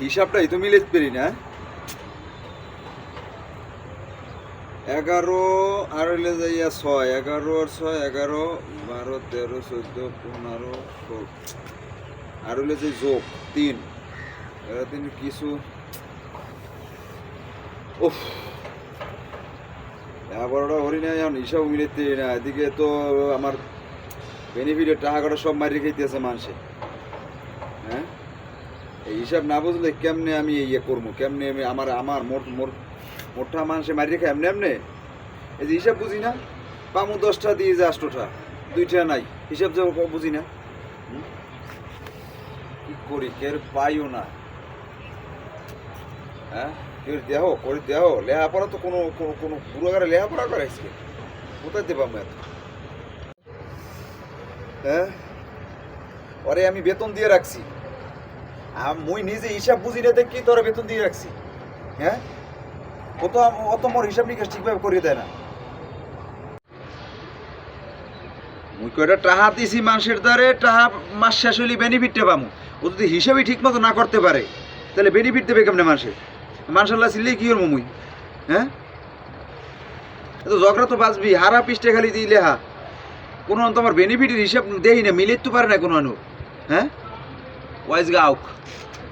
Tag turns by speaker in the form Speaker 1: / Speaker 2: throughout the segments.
Speaker 1: হিসাবটাই তো মিলে পেরি না এগারো আর হইলে যাইয়া ছয়, এগারো আর ছয়, এগারো, বারো, তেরো, চোদ্দ, পনেরো, ষোলো, আর হইলে যে যোগ, তিন তিন কিছু, উফ বড়টা হরি না এখন হিসাব মিলাইতে না, এদিকে তো আমার বেনিফিটের টাকা কটা সব মারি খাইতেছে মানুষে হ্যাঁ? এই হিসাব না বুঝলে কেমনে আমি ইয়ে করব? কেমনে আমি আমার আমার মোট মোট, মোটা মানুষে মারি রেখে এমনি এমনি? এই যে হিসাব বুঝি না? পামু দশটা দিয়ে যে আষ্টটা, দুইটা নাই। হিসাব যে বুঝি না? কি করি? কের পাইও না। হ্যাঁ? কেউ দেহ, করে দেহ। লেহাপড়া তো কোনো কোনো পুরোগারে লেহাপড়া করাইছে কোথায় দেবাম এত? হ্যাঁ? ওরে আমি বেতন দিয়ে রাখছি। আম মুই নিজে হিসাব বুঝি না দেখি তোরা বেতন দিয়ে রাখছি। হ্যাঁ? কত আম- অত মোর হিসাব নিকাশ ঠিকভাবে করিয়ে দেয় না। মুই কয়টা টাহা দিছি মানুষের দ্বারে, টাহা মাস শেষ হইলে বেনিফিটটা পামু। ও যদি হিসাবই ঠিক মতো না করতে পারে, তাহলে বেনিফিট দেবে কেমনে মানুষের মার্শাল্লাহ চিনলেই কি করব মুই? হ্যাঁ? তো তো বাঁচবি, হারা পিসটা খালি দিলে হা। কোনো অন্ত আমার বেনিফিটের হিসাব দেই না মিলে তো পারে না কোনো আনু। হ্যাঁ? ওয়াইজ গাউক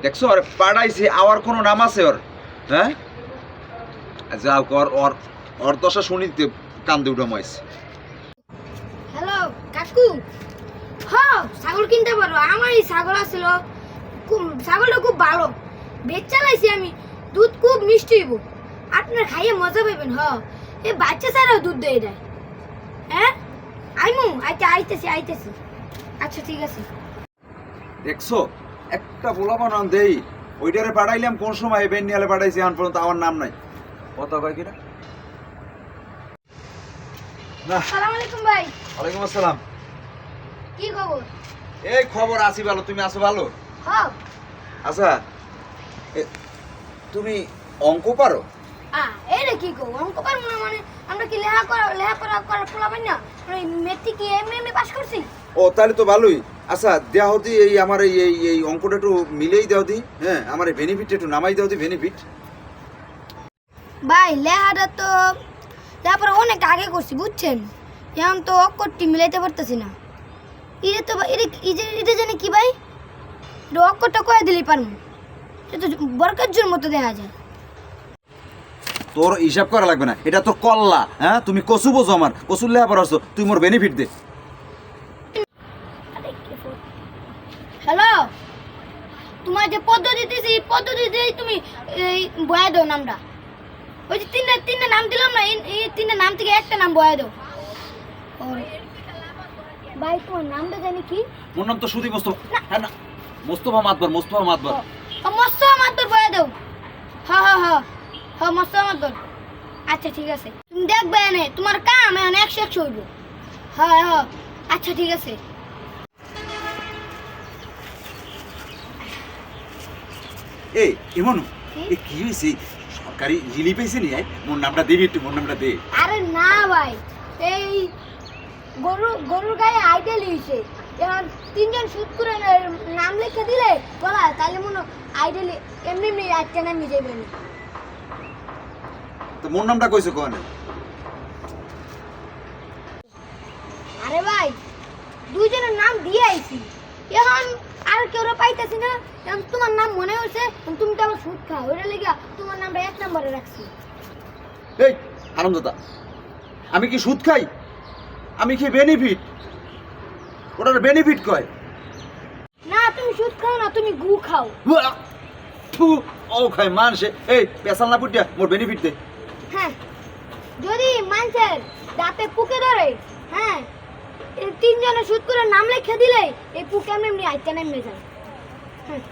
Speaker 1: দেখছ ওর পাড়াইছে আওয়ার কোনো নাম আছে ওর? হ্যাঁ? যাও ওর ওর ওর দশা শুনিতে কান্দে উঠা মাইছে।
Speaker 2: হ্যালো কাকু। হ ছাগল কিনতে পারো। আমার এই ছাগল আসছিল খুব- ছাগলটা খুব ভালো। বেচ চালাইছি আমি। দুধ খুব মিষ্টি হইব। আপনার খাইয়ে মজা পাইবেন হ এই বাচ্চা ছাড়াও দুধ দেয় দেয় হ্যাঁ? আইমু আইতে আইতেছি আইতেছি। আচ্ছা ঠিক আছে।
Speaker 1: দেখছ একটা বলাবো না দেই ওইটারে পাঠাইলাম কোন সময় বেন নিয়ালে পাঠাইছি এখন পর্যন্ত আমার নাম নাই। কথা কয় কিনা? না।
Speaker 2: সালাম আলাইকুম ভাই।
Speaker 1: ওয়ালাইকুম আসসালাম।
Speaker 2: কি খবর?
Speaker 1: এই খবর আছি ভালো তুমি আছো ভালো?
Speaker 2: হ
Speaker 1: আচ্ছা তুমি অঙ্ক পারো?
Speaker 2: কি গো অঙ্ক পারব না মানে আমরা কি করা করা পোলা পাই না? মানে মেট্রিক কি এমনি এমনি পাস করছি?
Speaker 1: ও তাহলে তো ভালোই। আচ্ছা দেওয়া দি এই আমার এই এই এই অঙ্কটা একটু মিলেই দেও দি হ্যাঁ আমার এই বেনিফিট একটু নামাই দাও দি বেনিফিট
Speaker 2: ভাই লেহাটা তো তারপরে অনেক আগে করছি বুঝছেন? এখন তো অক্ষরটি মিলাইতে পারতেছি না। এটা তো এটা এটা- জানি কি ভাই? এটা অক্ষরটা কয়ে দিলেই পারব। এটা তো বরকার জোর মতো দেখা যায়।
Speaker 1: তোর হিসাব করা লাগবে না এটা তোর কল্লা হ্যাঁ? তুমি কচু বোঝো আমার কচুর লেহা পড়াচ্ছ তুই মোর বেনিফিট দে
Speaker 2: হ্যালো তোমার যে পদ্ধতি দিয়েছি এই তুমি এই বয়া দাও নামটা। ওই যে তিনটা তিনটা নাম দিলাম না এই- তিনটা নাম থেকে একটা নাম বয়া দাও। ভাই তোমার নামটা জানি কি?
Speaker 1: মোর নাম তো সুদি মোস্তফা হ্যাঁ না। মোস্তফা মাতবার মোস্তফা মাতবার।
Speaker 2: মস্ত আমার বয়া দাও। হ হ হ হ মস্ত আমার আচ্ছা ঠিক আছে। তুমি দেখবে এনে তোমার কাম এখন একশো একশো হইব। হ্যাঁ হ্যাঁ আচ্ছা ঠিক আছে।
Speaker 1: এই এমন? এ কি হয়েছে সরকারি জিলি পেয়েছে নি মোর নামটা দিবি একটু মোর নামটা দে।
Speaker 2: আরে না ভাই এই গরু গরুর গায়ে আইডিয়া লিয়েছে এখন তিনজন শুট করে নাম লিখে দিলে বলা তাহলে মনে আইডিয়া এমনি এমনি আজকে নামি যাবে
Speaker 1: তো মোর নামটা কইছো কোন?
Speaker 2: আরে ভাই দুইজনের নাম দিয়ে আইছি। এখন আর কেউ পাইতেছি না। এখন তোমার নাম মনে হয়েছে তুমি তো আবার সুদ খাও। ওইটা লেগে তোমার নামটা এক নম্বরে রাখছি।
Speaker 1: এই আনন্দদা আমি কি সুদ খাই? আমি কি বেনিফিট ওটার বেনিফিট কয়?
Speaker 2: না তুমি সুদ খাও না তুমি গু খাও।
Speaker 1: ও খাই মানসে। এই পেশাল না পুটিয়া মোর বেনিফিট দে।
Speaker 2: হ্যাঁ যদি মানুষের দাঁতে পুকে ধরে হ্যাঁ তিনজনে সুদ করে নাম লিখে দিলে এই পুক এমনি এমনি আইতে নেমে হ্যাঁ।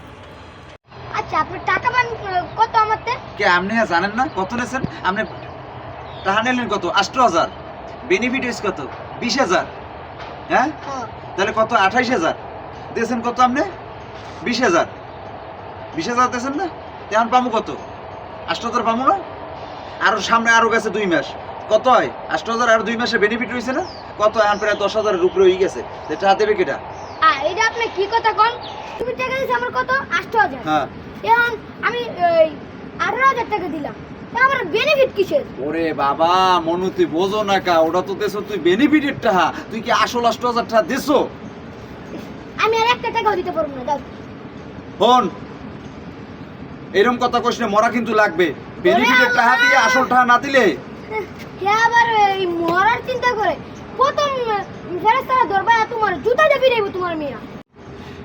Speaker 2: আচ্ছা আপনার টাকা পান কত আমারতে?
Speaker 1: কে আপনি জানেন না? কত নেছেন আপনি টাকা নিলেন কত? আষ্ট হাজার। বেনিফিট হয়েছে কত? বিশ হাজার। হ্যাঁ?
Speaker 2: হ্যাঁ।
Speaker 1: তাহলে কত? আঠাইশ হাজার। দিয়েছেন কত আপনি? বিশ হাজার। বিশ হাজার দিয়েছেন না? এখন পামু কত? আষ্ট হাজার পামু না? আরও সামনে আরও গেছে দুই মাস। কত হয়? আষ্ট হাজার আর দুই মাসে বেনিফিট রয়েছে না? কত এখন প্রায় দশ হাজারের উপরে হয়ে গেছে। টাকা দেবে কেটা?
Speaker 2: এটা আপনি কি কথা কন? তুমি টাকা দিয়েছ আমার কত? আষ্ট হাজার।
Speaker 1: হ্যাঁ।
Speaker 2: এখন আমি আঠারো হাজার টাকা দিলাম। আমার বেনিফিট কিসের?
Speaker 1: ওরে বাবা মনু তুই বোঝো না কা ওটা তো দেছো তুই বেনিফিটের টাকা তুই কি আসল আষ্ট হাজার টাকা দেছো?
Speaker 2: আমি আর একটা টাকাও দিতে পারব না দাও
Speaker 1: হন। এরম কথা কইস না মরা কিন্তু লাগবে। বেনিফিটের টাকা দিয়ে আসল টাকা না দিলে?
Speaker 2: কে আবার এই মরার চিন্তা করে। প্রথম ফেরেস্তারা দরবার তোমার জুতা দিয়ে ফিরাইব তোমার মেয়া।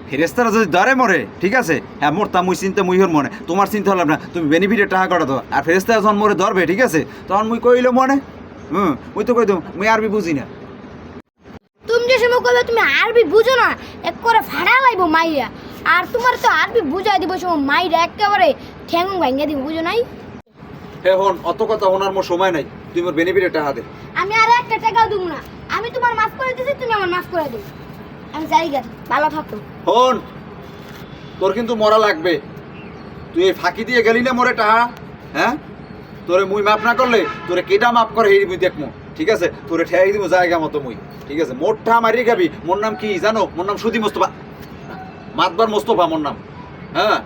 Speaker 1: ফেরেস্তারা যদি ধরে মরে ঠিক আছে? হ্যাঁ মোরতা মুই চিন্তা মুই হর মনে। তোমার চিন্তা হলাম না তুমি বেনিফিটের টাকা কটা দাও আর ফেরেস্তারা যখন মরে ধরবে ঠিক আছে? তখন মুই কইলো মনে। হুম মুই তো কই দেবো মুই আরবি বুঝি না।
Speaker 2: তুমি যে সময় কইবে তুমি আরবি বুঝো না এক করে ফাড়া লাইব মাইরা আর তোমার তো আরবি বুঝাই দিব সময় মাইরা একেবারে ঠ্যাং দিব বুঝো নাই?
Speaker 1: হে হন অত কথা ওনার মোর সময় নাই। তুই মোর বেনিফিটের টাকা দে।
Speaker 2: আমি আর একটা টাকাও দিব না। আমি তোমার মাফ করে দিছি, তুমি আমার মাফ করে দিও আমি যাই গেল ভালো থাকো।
Speaker 1: হন তোর কিন্তু মরা লাগবে। তুই এই ফাঁকি দিয়ে গেলি না মরে টাহা? হ্যাঁ? তোরে মুই মাপ না করলে তোরে কেটা মাপ করে এই মুই দেখমু, ঠিক আছে? তোরে ঠেয়াই দিব জায়গা মতো মুই, ঠিক আছে? মোটটা মারি খাবি। মোর নাম কি জানো? মোর নাম সুদি মোস্তফা। মাতবার মোস্তফা মোর নাম। হ্যাঁ?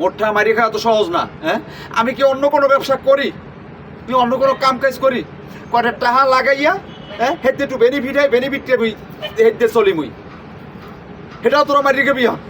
Speaker 1: মোটটা মারি খাওয়া তো সহজ না হ্যাঁ? আমি কি অন্য কোনো ব্যবসা করি? তুই অন্য কোনো কাম কাজ করি? কটা টাহা লাগাইয়া হ্যাঁ? হেতে বেনিফিট হয় বেনিফিট মুই হেতে চলি সেটাও তোরা মারি খাবি হন